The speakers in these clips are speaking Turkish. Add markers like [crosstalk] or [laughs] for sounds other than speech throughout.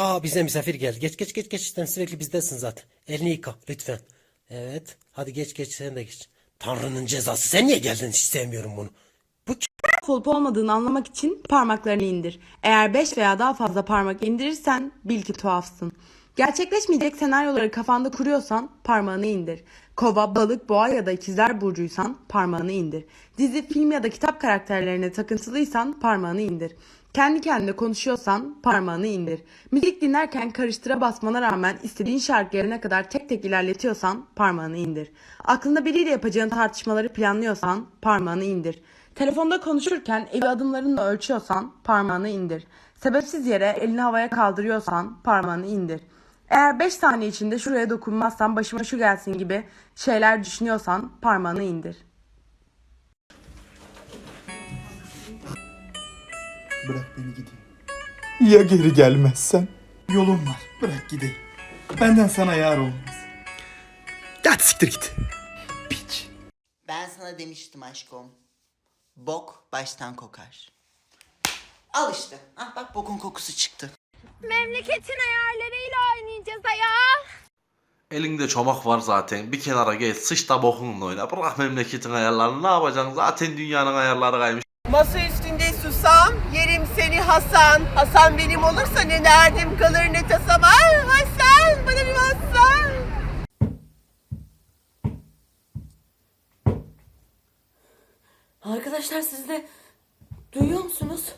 Aa bize misafir geldi. Geç geç geç geç. Sen sürekli bizdesin zaten. Elini yıka lütfen. Evet. Hadi geç geç sen de geç. Tanrı'nın cezası. Sen niye geldin? Hiç sevmiyorum bunu. Bu olup olmadığını anlamak için parmaklarını indir. Eğer 5 veya daha fazla parmak indirirsen bil ki tuhafsın. Gerçekleşmeyecek senaryoları kafanda kuruyorsan parmağını indir. Kova, balık, boğa ya da ikizler burcuysan parmağını indir. Dizi, film ya da kitap karakterlerine takıntılıysan parmağını indir. Kendi kendine konuşuyorsan parmağını indir. Müzik dinlerken karıştıra basmana rağmen istediğin şarkı yerine kadar tek tek ilerletiyorsan parmağını indir. Aklında biriyle yapacağın tartışmaları planlıyorsan parmağını indir. Telefonda konuşurken evi adımlarınla ölçüyorsan parmağını indir. Sebepsiz yere elini havaya kaldırıyorsan parmağını indir. Eğer 5 saniye içinde şuraya dokunmazsan başıma şu gelsin gibi şeyler düşünüyorsan parmağını indir. Bırak beni gideyim. Ya geri gelmezsen? Yolum var. Bırak gideyim. Benden sana yar olmaz. Hadi siktir git. Piç. Ben sana demiştim aşkım. Bok baştan kokar. Al işte. Ah bak bokun kokusu çıktı. Memleketin ayarlarıyla oynayacağız ya. Elinde çomak var zaten. Bir kenara geç sıç da bokunla oyna. Bırak memleketin ayarlarını ne yapacaksın? Zaten dünyanın ayarları kaymış. Masa üstünde susam, yerim seni Hasan. Hasan benim olursa ne derdim kalır ne tasam. Ay Hasan, bana bir Hasan. Arkadaşlar siz de duyuyor musunuz?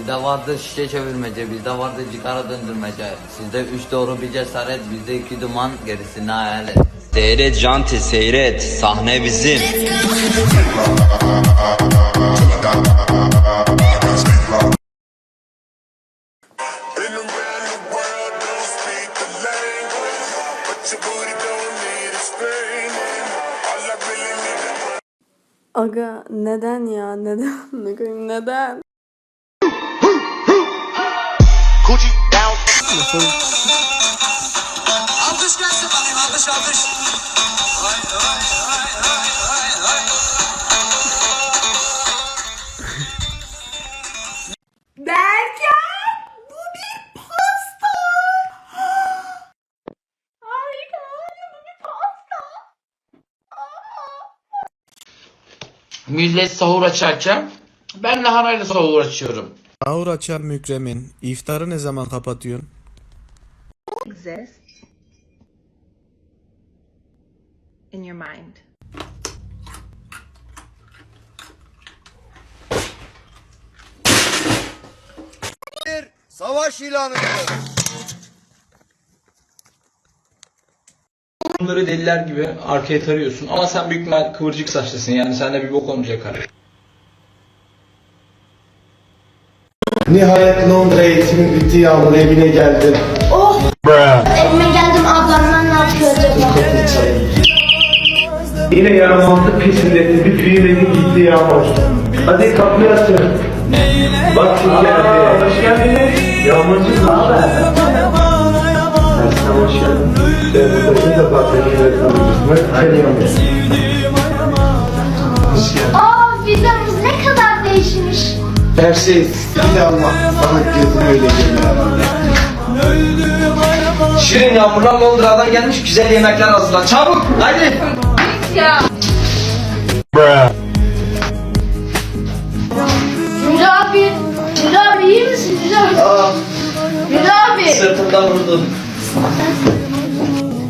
Sizde vardır şişe çevirmece, bizde vardır cigara döndürmece. Sizde üç doğru bir cesaret, bizde iki duman, gerisini hayal et. Seyret Janti seyret sahne bizim Aga neden ya neden [laughs] ne koyayım neden? Berkan bu bir pasta. Harika bu bir pasta. Millet sahur açarken ben lahanayla sahur açıyorum. Sahur açan Mükremin. İftarı ne zaman kapatıyorsun? Exist in your mind. Savaş ilanı Bunları deliler gibi arkaya tarıyorsun ama sen büyük ihtimal kıvırcık saçlısın yani sende bir bok olmayacak abi. Nihayet Londra eğitimin bitti yağmur evine geldin. Evime Yine yaramazlık peşindesin. Bir fiilin gitti yağmur. Hadi kapıyı açın. Bak şimdi geldi. Hoş geldiniz. Yağmurcuğum ne haber? Tersine hoş geldin. Sen burada ilk defa seninle tanıştık. Aynı yağmur. Hoş geldin. Aa vizamız ne kadar değişmiş. Her şey bir Allah. Sana gözüm öyle geliyor. Şirin Yağmur'dan Londra'dan gelmiş güzel yemekler hazırla. Çabuk hadi. Gül abi. Gül abi iyi misin Gül abi? Gül abi. Sırtımdan vurdun.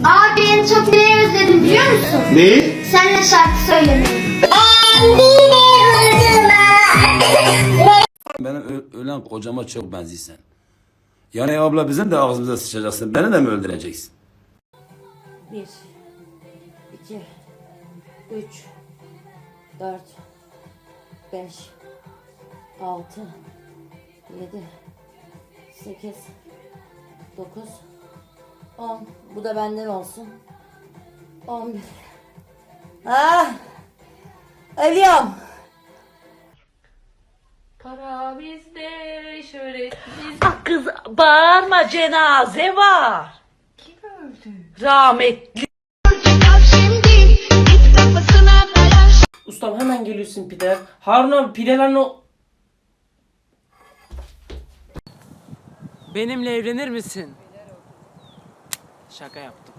Abi en çok neyi özledim biliyor musun? Neyi? Seninle şarkı söylemeyi. Benim ölen kocama çok benziyorsun. Yani abla bizim de ağzımıza sıçacaksın. Beni de mi öldüreceksin? Bir, iki, üç, dört, beş, altı, yedi, sekiz, dokuz, on. Bu da benden olsun. On bir. Ah! Ölüyorum. Para bizde, şöhret bizde. Ah kız bağırma cenaze var. Kim öldü? Rahmetli. Ustam hemen geliyorsun pide. Harun abi pidelerini o... Benimle evlenir misin? Şaka yaptım.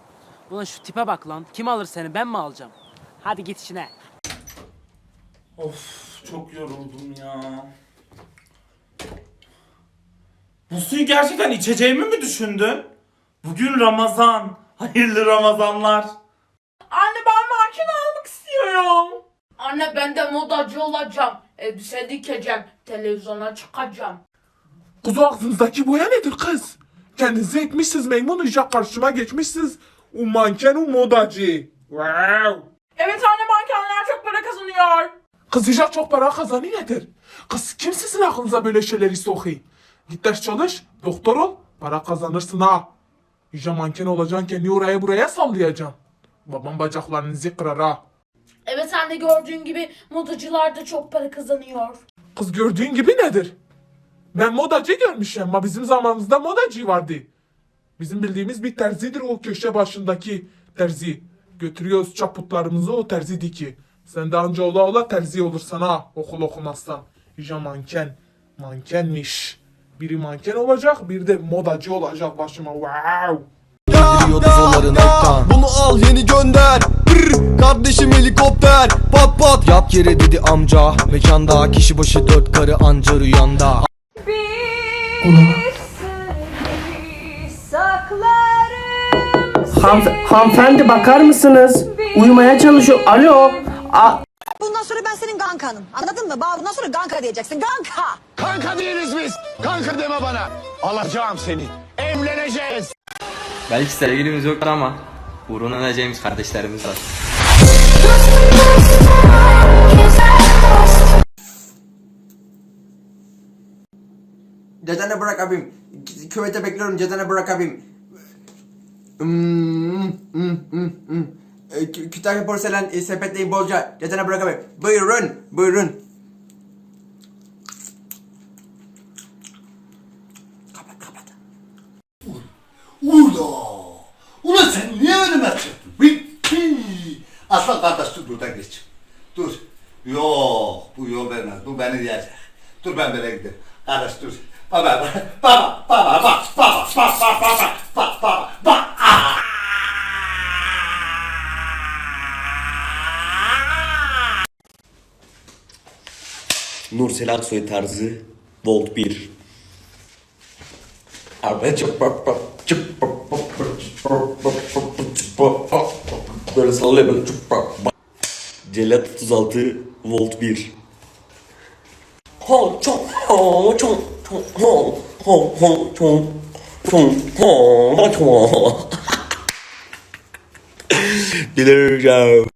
Ulan şu tipe bak lan. Kim alır seni ben mi alacağım? Hadi git işine. Of çok yoruldum ya. Bu suyu gerçekten içeceğimi mi düşündün? Bugün Ramazan. Hayırlı Ramazanlar. Anne ben makine almak istiyorum. Anne ben de modacı olacağım. Elbise dikeceğim. Televizyona çıkacağım. Kız o ağzınızdaki boya nedir kız? Kendinizi etmişsiniz Meymun Hoca karşıma geçmişsiniz. O manken o modacı. Wow. Evet anne mankenler çok para kazanıyor. Kız Hicap çok para kazanıyor nedir? Kız kim sizin aklınıza böyle şeyleri sokuyor? Git ders çalış, doktor ol, para kazanırsın ha. Hicap manken olacaksın kendi oraya buraya sallayacaksın. Babam bacaklarınızı kırar ha. Evet anne gördüğün gibi modacılar da çok para kazanıyor. Kız gördüğün gibi nedir? Ben modacı görmüşüm ama bizim zamanımızda modacı vardı. Bizim bildiğimiz bir terzidir o köşe başındaki terzi. Götürüyoruz çaputlarımızı o terzi diki. Sen de anca ola ola terzi olursan ha okul okumazsan. İşte manken. Mankenmiş. Biri manken olacak bir de modacı olacak başıma. Wow. Bunu al yeni gönder Brr, Kardeşim helikopter Pat pat Yap yere dedi amca Mekanda kişi başı dört karı anca rüyanda hanımefendi bakar mısınız? Uyumaya çalışıyor. Alo. Bundan sonra ben senin gankanım. Anladın mı? Bana bundan sonra ganka diyeceksin. Ganka. Kanka değiliz biz Kanka deme bana Alacağım seni Evleneceğiz Belki sevgilimiz yoktur ama uğruna öleceğimiz kardeşlerimiz var. Dedene bırak abim. Küvete bekliyorum dedene bırak abim. Hmm, hmm, hmm, hmm. E, Kü- Kütahya porselen e, sepetleyin bolca. Dedene bırak abim. Buyurun, buyurun. Kapat, kapat. Ula sen niye önüme çıktın Bitti Aslan kardeş dur buradan geç Dur Yok bu yol vermez bu beni yiyecek Dur ben böyle gidelim Kardeş dur Baba baba baba baba baba baba baba baba baba baba baba Nursel Aksoy tarzı Volt 1 Abi çıp pop Böyle sallıyor böyle Celat 36 Volt 1 Ho çok [laughs]